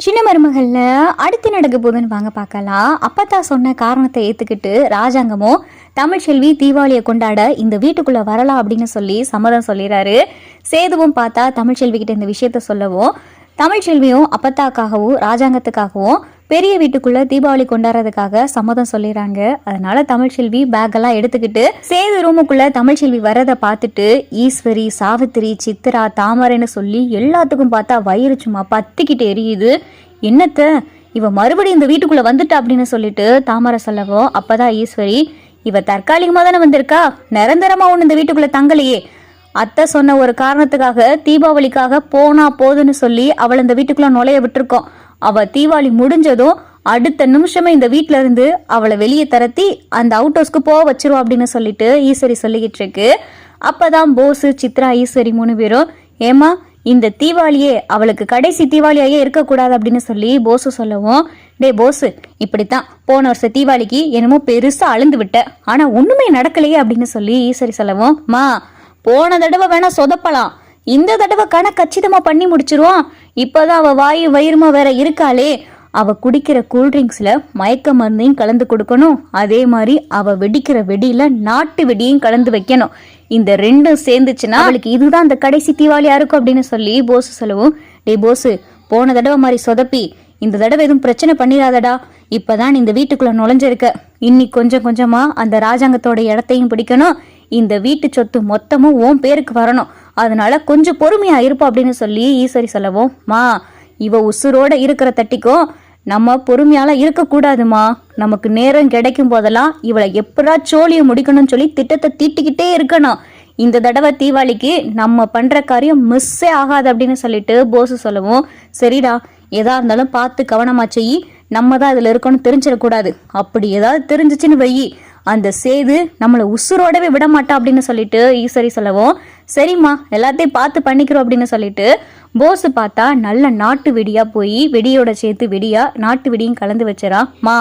சின்ன மருமகள்ல அடுத்து நடக்க போதுன்னு வாங்க பார்க்கலாம். அப்பத்தா சொன்ன காரணத்தை ஏத்துக்கிட்டு ராஜாங்கமும் தமிழ்ச்செல்வி தீபாவளியை கொண்டாட இந்த வீட்டுக்குள்ள வரலாம் அப்படின்னு சொல்லி சம்மதம் சொல்லிடுறாரு சேதுவும் பார்த்தா தமிழ்ச்செல்வி கிட்ட இந்த விஷயத்த சொல்லவும் தமிழ்ச்செல்வியும் அப்பத்தாக்காகவும் ராஜாங்கத்துக்காகவும் பெரிய வீட்டுக்குள்ள தீபாவளி கொண்டாடுறதுக்காக சம்மதம் சொல்லிடுறாங்க அதனால தமிழ்ச்செல்வி பேக் எல்லாம் எடுத்துக்கிட்டு சேது ரூமுக்குள்ள தமிழ்செல்வி வர்றதை பார்த்துட்டு ஈஸ்வரி சாவித்திரி சித்ரா தாமரைன்னு சொல்லி எல்லாத்துக்கும் பார்த்தா வயிறு சும்மா பத்திக்கிட்டு எரியுது. என்னத்த? இவ மறுபடியும் இந்த வீட்டுக்குள்ள வந்துட்டா அப்படின்னு சொல்லிட்டு தாமரை சொல்லவும் அப்பதான் ஈஸ்வரி இவ தற்காலிகமா தானே வந்திருக்கா? நிரந்தரமா ஒண்ணு இந்த வீட்டுக்குள்ள தங்கலையே. அத்தை சொன்ன ஒரு காரணத்துக்காக தீபாவளிக்காக போனா போதுன்னு சொல்லி அவள் இந்த வீட்டுக்குள்ள நுழைய விட்டுருக்கோம். அவ தீபாவளி முடிஞ்சதும் அடுத்த நிமிஷமே இந்த வீட்டில இருந்து அவளை வெளியே தரத்தி அந்த அவுட் ஹவுஸ்க்கு போக வச்சிருவோம் அப்படின்னு சொல்லிட்டு ஈஸ்வரி சொல்லிக்கிட்டு இருக்கு. அப்பதான் போஸு சித்ரா ஈஸ்வரி மூணு பேரும் ஏமா இந்த தீபாவளியே அவளுக்கு கடைசி தீபாவளியாயே இருக்கக்கூடாது அப்படின்னு சொல்லி போஸு சொல்லவும் டே போஸு இப்படித்தான். போன வருஷம் தீபாவளிக்கு என்னமோ பெருசா அழுந்து விட்ட. ஆனா ஒண்ணுமே நடக்கலையே அப்படின்னு சொல்லி ஈஸ்வரி சொல்லவும் மா போன தடவை வேணா சொதப்பலாம். இந்த தடவை கணக்கு கச்சிதமா பண்ணி முடிச்சிருவோம். இப்பதான் அவ வாயு வயிறுமா வேற இருக்காளே. அவ குடிக்கிற கூல்ட்ரிங்க்ஸ்ல மயக்க மருந்தையும் கலந்து கொடுக்கணும். அதே மாதிரி அவ வெடிக்கிற வெடியில நாட்டு வெடியும் கலந்து வைக்கணும். இந்த ரெண்டும் சேர்ந்துச்சுன்னா அவளுக்கு இதுதான் அந்த கடைசி தீபாவளியா இருக்கும் அப்படின்னு சொல்லி போசு சொல்லவும். டே போசு போன தடவை மாதிரி சொதப்பி. இந்த தடவை எதுவும் பிரச்சனை பண்ணிடாதடா. இப்பதான் நீ இந்த வீட்டுக்குள்ள நுழைஞ்சிருக்க. இன்னி கொஞ்சம் கொஞ்சமா அந்த ராஜாங்கத்தோட இடத்தையும் பிடிக்கணும். இந்த வீட்டு சொத்து மொத்தமும் உன் பேருக்கு வரணும். அதனால கொஞ்சம் பொறுமையா இருப்போம் அப்படின்னு சொல்லி ஈஸ்வரி சொல்லவும் மா இவ உசுரோட இருக்கிற தட்டிக்கும் நம்ம பொறுமையால இருக்கக்கூடாதுமா. நமக்கு நேரம் கிடைக்கும் போதெல்லாம் இவளை எப்படா சோழிய முடிக்கணும்னு சொல்லி திட்டத்தை தீட்டிக்கிட்டே இருக்கணும். இந்த தடவை தீபாவளிக்கு நம்ம பண்ற காரியம் மிஸ்ஸே ஆகாது அப்படின்னு சொல்லிட்டு போசு சொல்லவும் சரிடா எதா இருந்தாலும் பார்த்து கவனமா செய்யி நம்ம தான் இதுல இருக்கணும் தெரிஞ்சிடக்கூடாது. அப்படி ஏதாவது தெரிஞ்சிச்சுன்னு வெயி. அந்த சேது நம்மளை உசுரோடவே விட மாட்டா அப்படின்னு சொல்லிட்டு ஈஸ்வரி சொல்லவும் சரிம்மா எல்லாத்தையும் பார்த்து பண்ணிக்கிறோம் அப்படின்னு சொல்லிட்டு போஸு பார்த்தா நல்ல நாட்டு வெடியாக போய் வெடியோட சேர்த்து வெடியாக நாட்டு வெடியும் கலந்து வச்சரா மா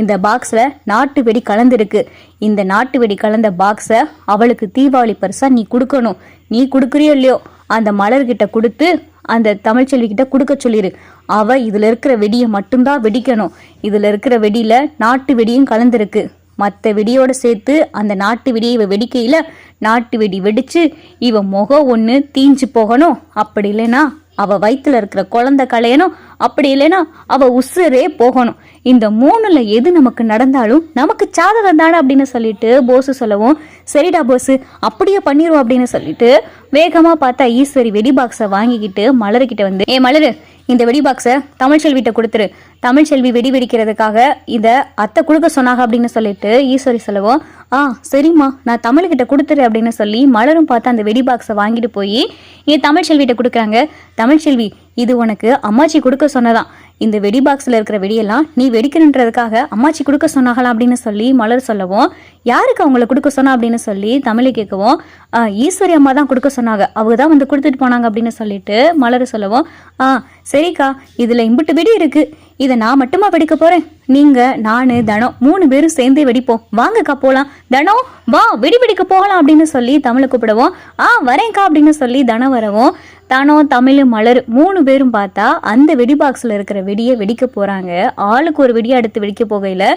இந்த பாக்ஸில் நாட்டு வெடி கலந்துருக்கு. இந்த நாட்டு வெடி கலந்த பாக்ஸை அவளுக்கு தீபாவளி பரிசாக நீ கொடுக்கணும். நீ கொடுக்குறியோ இல்லையோ அந்த மலர்கிட்ட கொடுத்து அந்த தமிழ்ச்செல்வி கிட்ட கொடுக்க சொல்லிடு அவ இதுல இருக்கிற வெடியை மட்டும்தான் வெடிக்கணும். இதுல இருக்கிற வெடியில நாட்டு வெடியும் கலந்துருக்கு. மற்ற வெடியோட சேர்த்து அந்த நாட்டு வெடியை இவ வெடிக்கையில் நாட்டு வெடி வெடித்து இவ முகம் ஒன்று தீஞ்சு போகணும். அப்படி இல்லைன்னா அவ வயிற்றுல இருக்கிற குழந்தை கலையணும் அப்படி இல்லைன்னா அவ உசுரே போகணும். இந்த மூணுல எது நமக்கு நடந்தாலும் நமக்கு சாதகம் தானே அப்படின்னு சொல்லிட்டு போஸு சொல்லவும் சரிடா போஸு அப்படியே பண்ணிடுவோம் அப்படின்னு சொல்லிட்டு வேகமாக பார்த்தா ஈஸ்வரி வெடி பாக்ஸை வாங்கிக்கிட்டு மலருக்கிட்ட வந்து ஏ மலரு இந்த வெடி பாக்ஸை தமிழ்ச்செல்விட்ட கொடுத்துரு. தமிழ்ச்செல்வி வெடி வெடிக்கிறதுக்காக இதை அத்தை கொடுக்க சொன்னாங்க அப்படின்னு சொல்லிட்டு ஈஸ்வரி சொல்லவும் ஆ சரிம்மா. நான் தமிழ்கிட்ட கொடுத்துரு அப்படின்னு சொல்லி மலரும் பார்த்து அந்த வெடி பாக்ஸை வாங்கிட்டு போய் என் தமிழ்ச்செல்விட்ட கொடுக்குறாங்க. தமிழ்ச்செல்வி இது உனக்கு அம்மாச்சி கொடுக்க சொன்னதான் இந்த வெடி பாக்ஸில் இருக்கிற வெடியெல்லாம் நீ வெடிக்கணுன்றதுக்காக அம்மாச்சி கொடுக்க சொன்னாங்களா அப்படின்னு சொல்லி மலர் சொல்லவும் யாருக்கு அவங்கள கொடுக்க சொன்னா? அப்படின்னு சொல்லி தமிழை கேட்கவும் "ஆ, ஈஸ்வரி அம்மா தான் கொடுக்க சொன்னாங்க. அவங்க தான் வந்து கொடுத்துட்டு போனாங்க. அப்படின்னு சொல்லிட்டு மலர் சொல்லவும் ஆ சரிக்கா. இதில் இம்புட்டு வெடி இருக்குது இதை நான் மட்டுமா வெடிக்க போறேன்? நீங்க நானு தனம் மூணு பேரும் சேர்ந்தே வெடிப்போம். வாங்கக்கா போலாம். தனம் வா வெடி வெடிக்க போகலாம் அப்படின்னு சொல்லி தமிழை கூப்பிடுவோம். ஆ வரேன்க்கா அப்படின்னு சொல்லி தனம் வரவும். தனம் தமிழ் மலர் மூணு பேரும் பார்த்தா அந்த வெடி பாக்ஸில் இருக்கிற வெடியை வெடிக்க போகிறாங்க ஆளுக்கு ஒரு வெடியை எடுத்து வெடிக்க போகையில்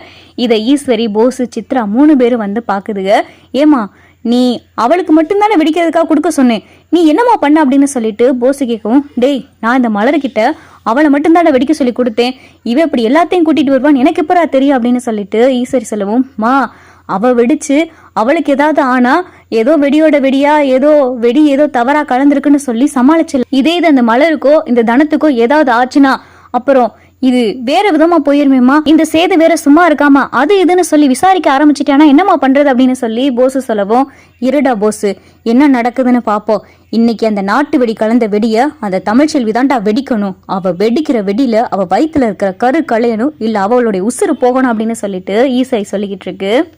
இதை ஈஸ்வரி போஸு சித்ரா மூணு பேரும் வந்து பார்க்குதுங்க ஏமா நீ அவளுக்கு மட்டும்தானே வெடிக்கிறதுக்காக கொடுக்க சொன்னேன். நீ என்னம்மா பண்ண அப்படின்னு சொல்லிட்டு போசு கேட்கவும் டேய் நான் இந்த மலர்கிட்ட அவளை மட்டும்தான் வெடிக்க சொல்லி கொடுத்தேன். இவ இப்படி எல்லாத்தையும் கூட்டிட்டு வருவான்னு எனக்கு எப்பரா தெரியும்? அப்படின்னு சொல்லிட்டு ஈஸ்வரி சொல்லவும் மா அவ வெடிச்சு அவளுக்கு ஏதாவது ஆனா ஏதோ வெடியோட வெடியா ஏதோ வெடி ஏதோ தவறா கலந்துருக்குன்னு சொல்லி சமாளிச்சல இதே இது அந்த மலருக்கோ இந்த தனத்துக்கோ ஏதாவது ஆச்சுன்னா அப்புறம் இது வேற விதமா போயிருமேம்மா. இந்த சேது வேற சும்மா இருக்காமா? அது இதுன்னு சொல்லி விசாரிக்க ஆரம்பிச்சிட்டானா? என்னம்மா பண்றது அப்படின்னு சொல்லி போசு சொல்லவும் இருடா போசு என்ன நடக்குதுன்னு பாப்போம். இன்னைக்கு அந்த நாட்டு வெடி கலந்த வெடிய அந்த தமிழ்ச்செல்வி தான்டா வெடிக்கணும். அவ வெடிக்கிற வெடியில அவ வயிற்றுல இருக்கிற கரு களையணும் இல்ல அவளுடைய உசுறு போகணும் அப்படின்னு சொல்லிட்டு ஈசை சொல்லிக்கிட்டு இருக்கு.